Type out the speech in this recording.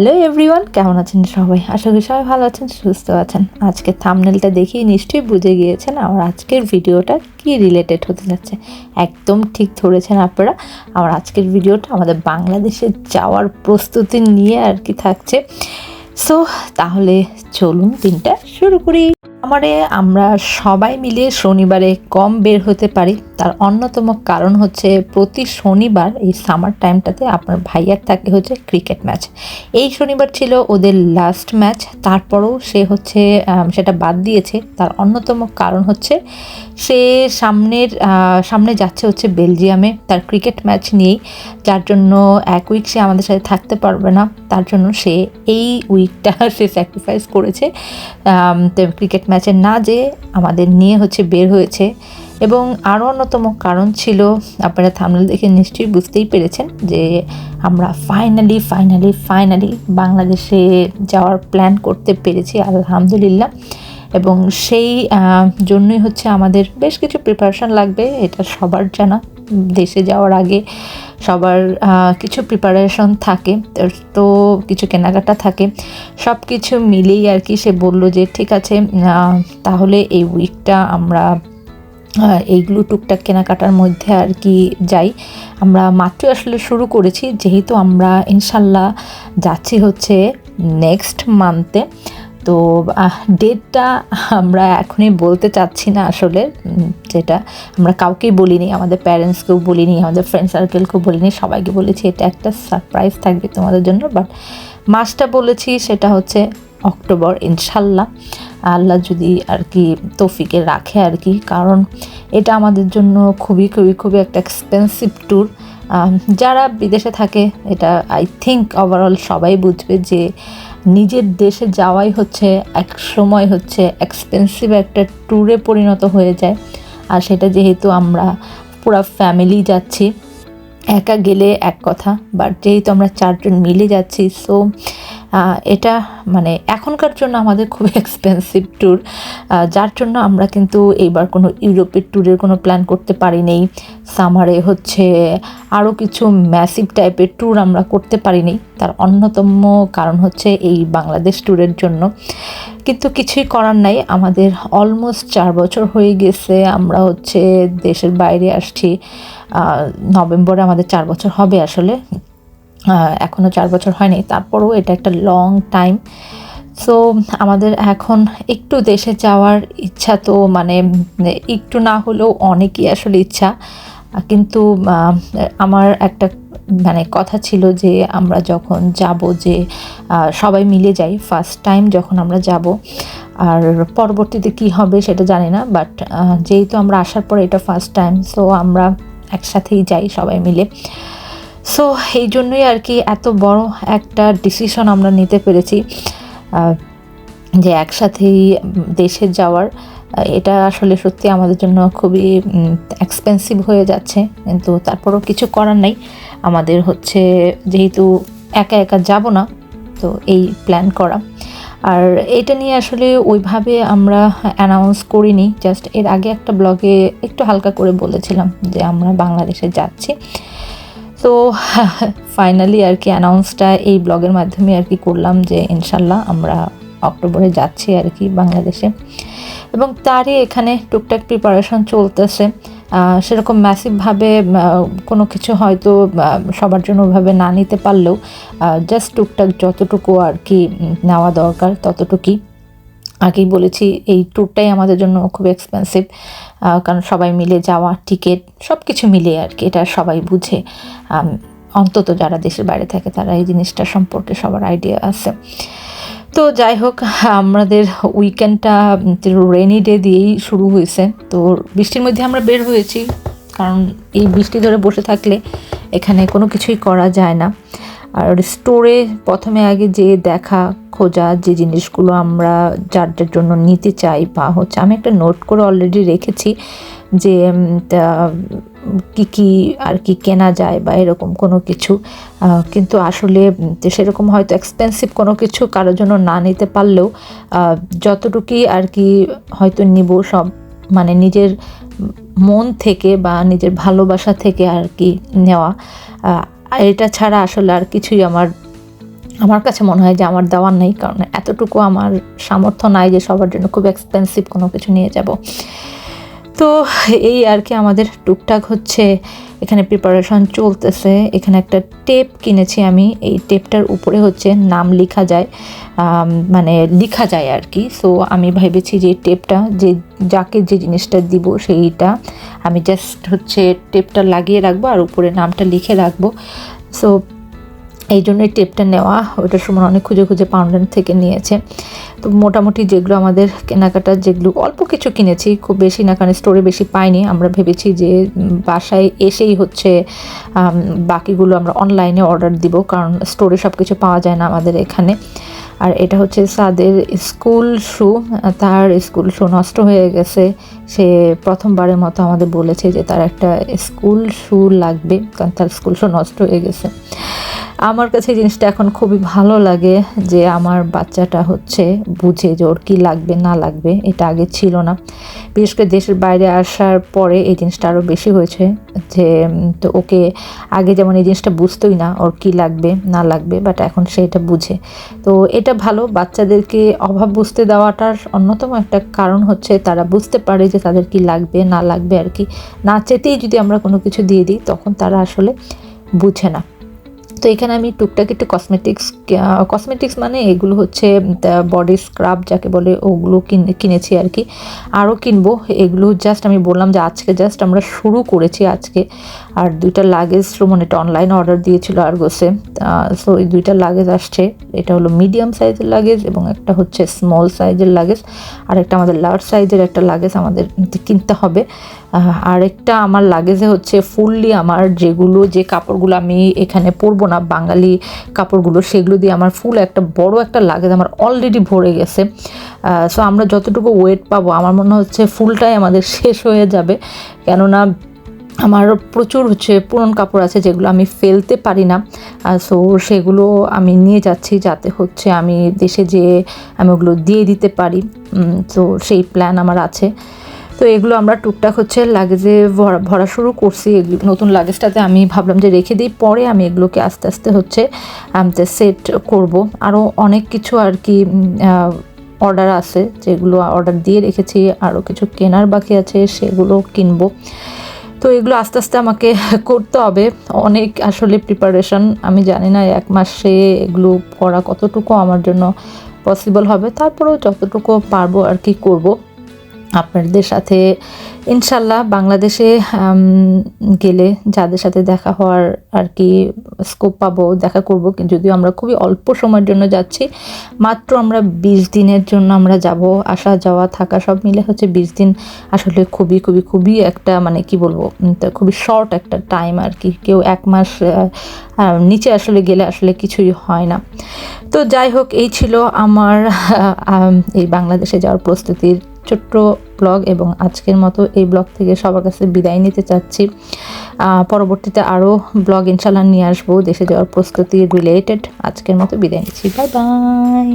Hello everyone, কেমন আছেন সবাই? আশা করি সবাই ভালো আছেন, সুস্থ আছেন। আজকে থামনেলটা দেখেই নিশ্চয়ই বুঝে গিয়েছেন আমার আজকের ভিডিওটা কি রিলেটেড হতে যাচ্ছে। একদম ঠিক ধরেছেন আপনারা। আমার আজকের ভিডিওটা আমাদের বাংলাদেশে যাওয়ার প্রস্তুতি নিয়ে আর কি থাকছে। সো তাহলে চলুন দিনটা শুরু করি। আমারে আমরা সবাই মিলে শনিবারে কম বের হতে পারি। তার অন্যতম কারণ হচ্ছে প্রতি শনিবার এই সামার টাইমটাতে আপনার ভাইয়ার থাকে হচ্ছে ক্রিকেট ম্যাচ এই শনিবার ছিল ওদের লাস্ট ম্যাচ তারপরেও সে হচ্ছে সেটা বাদ দিয়েছে। তার অন্যতম কারণ হচ্ছে সে সামনের সামনে যাচ্ছে হচ্ছে বেলজিয়ামে। তার ক্রিকেট ম্যাচ নিয়েই যার জন্য এক উইক সে আমাদের সাথে থাকতে পারবে না। তার জন্য সে এই উইকটা সে স্যাক্রিফাইস করেছে ক্রিকেট ম্যাচে না যেয়ে আমাদের নিয়ে হচ্ছে বের হয়েছে। এবং আরও অন্যতম কারণ ছিল, আপনারা থামলে দেখে নিশ্চয়ই বুঝতেই পেরেছেন যে আমরা ফাইনালি ফাইনালি ফাইনালি বাংলাদেশে যাওয়ার প্ল্যান করতে পেরেছি, আলহামদুলিল্লাহ। এবং সেই জন্যই হচ্ছে আমাদের বেশ কিছু প্রিপারেশন লাগবে, এটা সবার জানা। দেশে যাওয়ার আগে সবার কিছু প্রিপারেশন থাকে তো- কিছু কেনাকাটা থাকে সব কিছু মিলেই আর কি সে বলল যে, ঠিক আছে তাহলে এই উইকটা আমরা এইগুলো টুকটাক কেনাকাটার মধ্যে আর কি যাই। আমরা মাত্র আসলে শুরু করেছি, যেহেতু আমরা ইনশাল্লাহ যাচ্ছি হচ্ছে নেক্সট মান্থে তো ডেটটা আমরা এখনই বলতে চাচ্ছি না আসলে যেটা আমরা কাউকেই বলিনি, আমাদের প্যারেন্টসকেও বলিনি, আমাদের ফ্রেন্ড সার্কেলকেও বলিনি, সবাইকে বলেছি এটা একটা সারপ্রাইজ থাকবে তোমাদের জন্য বাট মাসটা বলেছি সেটা হচ্ছে অক্টোবর, ইনশাল্লাহ। আল্লাহ যদি আর কি তৌফিকে রাখে আর কি, কারণ এটা আমাদের জন্য খুবই খুবই খুবই একটা এক্সপেন্সিভ ট্যুর যারা বিদেশে থাকে, এটা আই থিঙ্ক ওভারঅল সবাই বুঝবে যে নিজের দেশে যাওয়াই হচ্ছে, এক সময় হচ্ছে এক্সপেন্সিভ একটা ট্যুরে পরিণত হয়ে যায়। আর সেটা যেহেতু আমরা পুরো ফ্যামিলি যাচ্ছি, একা গেলে এক কথা বাট যেহেতু আমরা চারজন মিলে যাচ্ছি সো এটা মানে এখনকার জন্য আমাদের খুব এক্সপেন্সিভ ট্যুর যার জন্য আমরা কিন্তু এইবার কোনো ইউরোপের ট্যুরের কোনো প্ল্যান করতে পারিনি। সামারে হচ্ছে আরও কিছু ম্যাসিভ টাইপের ট্যুর আমরা করতে পারিনি। তার অন্যতম কারণ হচ্ছে এই বাংলাদেশ ট্যুরের জন্য। কিন্তু কিছুই করার নাই। আমাদের অলমোস্ট চার বছর হয়ে গেছে। আমরা হচ্ছে দেশের বাইরে আসছি। নভেম্বরে আমাদের চার বছর হবে আসলে। এখনও চার বছর হয়নি, তারপরেও এটা একটা লং টাইম সো আমাদের এখন একটু দেশে যাওয়ার ইচ্ছা তো মানে একটু না হলেও অনেকই আসলে ইচ্ছা। কিন্তু আমার একটা মানে কথা ছিল যে, আমরা যখন যাব যে সবাই মিলে যাই ফার্স্ট টাইম যখন আমরা যাব, আর পরবর্তীতে কি হবে সেটা জানি না বাট যেহেতু আমরা আসার পরে এটা ফার্স্ট টাইম সো আমরা একসাথেই যাই সবাই মিলে। সো এই জন্যই আর কি এত বড় একটা ডিসিশন আমরা নিতে পেরেছি যে একসাথেই দেশে যাওয়ার এটা আসলে সত্যি আমাদের জন্য খুবই এক্সপেন্সিভ হয়ে যাচ্ছে। কিন্তু তারপরেও কিছু করার নাই। আমাদের হচ্ছে যেহেতু একা একা যাব না, তো এই প্ল্যান করা। আর এটা নিয়ে আসলে ওইভাবে আমরা অ্যানাউন্স করিনি। জাস্ট এর আগে একটা ব্লগে একটু হালকা করে বলেছিলাম যে আমরা বাংলাদেশে যাচ্ছি। তো ফাইনালি আর কি অ্যানাউন্সটা এই ব্লগের মাধ্যমে আর কি করলাম যে ইনশাল্লাহ আমরা অক্টোবরে যাচ্ছি আর কি বাংলাদেশে। এবং তারই এখানে টুকটাক প্রিপারেশন চলতেছে। সেরকম ম্যাসিভভাবে কোনো কিছু হয়তো সবার জন্য ওভাবে না নিতে পারলেও জাস্ট টুকটাক যতটুকু আর কি নেওয়া দরকার ততটুকুই। আগেই বলেছি, এই ট্যুরটাই আমাদের জন্য খুব এক্সপেন্সিভ কারণ সবাই মিলে যাওয়া টিকিট সব কিছু মিলে আর কি, এটা সবাই বুঝে। অন্তত যারা দেশের বাইরে থাকে, তারা এই জিনিসটা সম্পর্কে সবার আইডিয়া আছে। তো যাই হোক, আমাদের উইকেন্ডটা রেনি ডে দিয়েই শুরু হয়েছে। তো বৃষ্টির মধ্যে আমরা বের হয়েছি, কারণ এই বৃষ্টি ধরে বসে থাকলে এখানে কোনো কিছুই করা যায় না। আর স্টোরে প্রথমে আগে যে দেখা, খোঁজা যে জিনিসগুলো আমরা যার যার জন্য নিতে চাই বা হচ্ছে আমি একটা নোট করে অলরেডি রেখেছি যে কি কি আর কি কেনা যায় বা এরকম কোনো কিছু। কিন্তু আসলে সেরকম হয়তো এক্সপেন্সিভ কোনো কিছু কারোর জন্য না নিতে পারলেও যতটুকুই আর কি হয়তো নিব সব মানে নিজের মন থেকে বা নিজের ভালোবাসা থেকে আর কি নেওয়া আহ, এটা ছাড়া আসলে আর কিছুই আমার আমার কাছে মনে হয় যে আমার দেওয়ার নেই কারণ এতটুকু আমার সামর্থ্য নাই যে সবার জন্য খুব এক্সপেন্সিভ কোনো কিছু নিয়ে যাব। তো এই আর কি আমাদের টুকটাক হচ্ছে এখানে প্রিপারেশন চলতেছে এখানে একটা টেপ কিনেছি আমি এই টেপটার উপরে হচ্ছে নাম লেখা যায় মানে লেখা যায় আর কি। সো আমি ভেবেছি যে টেপটা যে যাকে যে জিনিসটা দিব সেইটা আমি জাস্ট হচ্ছে টেপটা লাগিয়ে রাখব আর উপরে নামটা লিখে রাখব। সো এই জন্য টেপটা নেওয়া ওইটার সময় অনেক খুঁজে খুঁজে পাউন্ডেন থেকে নিয়েছে। তো মোটামুটি যেগুলো আমাদের কেনাকাটা যেগুলো অল্প কিছু কিনেছি, খুব বেশি না, কারণ স্টোরে বেশি পাইনি। আমরা ভেবেছি যে বাসায় এসেই হচ্ছে বাকিগুলো আমরা অনলাইনে অর্ডার দিব, কারণ স্টোরে সব কিছু পাওয়া যায় না আমাদের এখানে। আর এটা হচ্ছে সাদের স্কুল শু, তার স্কুল শু নষ্ট হয়ে গেছে। সে প্রথমবারের মতো আমাদের বলেছে যে তার একটা স্কুল শু লাগবে, কারণ তার স্কুল শু নষ্ট হয়ে গেছে। আমার কাছে জিনিসটা এখন খুবই ভালো লাগে যে আমার বাচ্চাটা হচ্ছে বুঝে যে ওর কী লাগবে, না লাগবে, এটা আগে ছিল না। বিশেষ করে দেশের বাইরে আসার পরে এই জিনিসটা আরও বেশি হয়েছে যে তো ওকে আগে যেমন এই জিনিসটা বুঝতোই না, ওর কী লাগবে, না লাগবে বাট এখন সে এটা বুঝে। তো এটা ভালো, বাচ্চাদেরকে অভাব বুঝতে দেওয়াটার অন্যতম একটা কারণ হচ্ছে তারা বুঝতে পারে যে তাদের কি লাগবে, না লাগবে আর কি। না চেতেই যদি আমরা কোনো কিছু দিয়ে দিই, তখন তারা আসলে বুঝে না। তো এখানে আমি টুকটাক একটু কসমেটিক্স কসমেটিক্স মানে এগুলো হচ্ছে বডি স্ক্রাব যাকে বলে, ওগুলো কিন- কিনেছি আর কি আরও কিনবো, এগুলো জাস্ট আমি বললাম যে আজকে জাস্ট আমরা শুরু করেছি আজকে। আর দুইটা লাগেজ মানে এটা অনলাইন অর্ডার দিয়েছিল আরগোসে। সো এই দুইটা লাগেজ আসছে। এটা হলো মিডিয়াম সাইজের লাগেজ এবং একটা হচ্ছে স্মল সাইজের লাগেজ আর একটা আমাদের লার্জ সাইজের একটা লাগেজ আমাদের কিনতে হবে। আরেকটা আমার লাগেজে হচ্ছে ফুললি আমার যেগুলো, যে কাপড়গুলো আমি এখানে পরবো না, বাঙালি কাপড়গুলো, সেগুলো দিয়ে আমার ফুল একটা বড় একটা লাগেজ আমার অলরেডি ভরে গেছে। সো আমরা যতটুকু ওয়েট পাবো, আমার মনে হচ্ছে ফুলটাই আমাদের শেষ হয়ে যাবে। কেননা আমার প্রচুর হচ্ছে পুরন কাপড় আছে যেগুলো আমি ফেলতে পারি না। সো সেগুলো আমি নিয়ে যাচ্ছি যাতে হচ্ছে আমি দেশে যেয়ে আমি ওগুলো দিয়ে দিতে পারি। তো সেই প্ল্যান আমার আছে। তো এগুলো আমরা টুকটাক হচ্ছে লাগেজে ভরা ভরা শুরু করছি। নতুন লাগেজটাতে আমি ভাবলাম যে রেখে দিই, পরে আমি এগুলোকে আস্তে আস্তে হচ্ছে সেট করব। আরও অনেক কিছু আর কি অর্ডার আছে, যেগুলো অর্ডার দিয়ে রেখেছি আরও কিছু কেনার বাকি আছে, সেগুলো কিনবো। তো এগুলো আস্তে আস্তে আমাকে করতে হবে। অনেক আসলে প্রিপারেশন আমি জানি না এক মাসে এগুলো করা কতটুকু আমার জন্য পসিবল হবে। তারপরেও যতটুকু পারব আর কি করব। আপনাদের সাথে। ইনশাল্লাহ বাংলাদেশে গেলে যাদের সাথে দেখা হওয়ার আর কি স্কোপ পাবো, দেখা করব। যদিও আমরা খুবই অল্প সময়ের জন্য যাচ্ছি, মাত্র আমরা বিশ দিনের জন্য আমরা যাব। আসা, যাওয়া, থাকা সব মিলে হচ্ছে বিশ দিন আসলে খুবই খুবই খুবই একটা মানে কি বলব খুবই শর্ট একটা টাইম আর কি। কেউ এক মাস নিচে আসলে গেলে আসলে কিছুই হয় না। তো যাই হোক, এই ছিল আমার এই বাংলাদেশে যাওয়ার প্রস্তুতির ছোট্ট ব্লগ এবং আজকের মতো এই ব্লগ থেকে সবার কাছে বিদায় নিতে চাচ্ছি। পরবর্তীতে আরও ব্লগ ইনশাল্লাহ নিয়ে আসব। দেশে যাওয়ার প্রস্তুতি রিলেটেড আজকের মতো বিদায় নিচ্ছি। Bye bye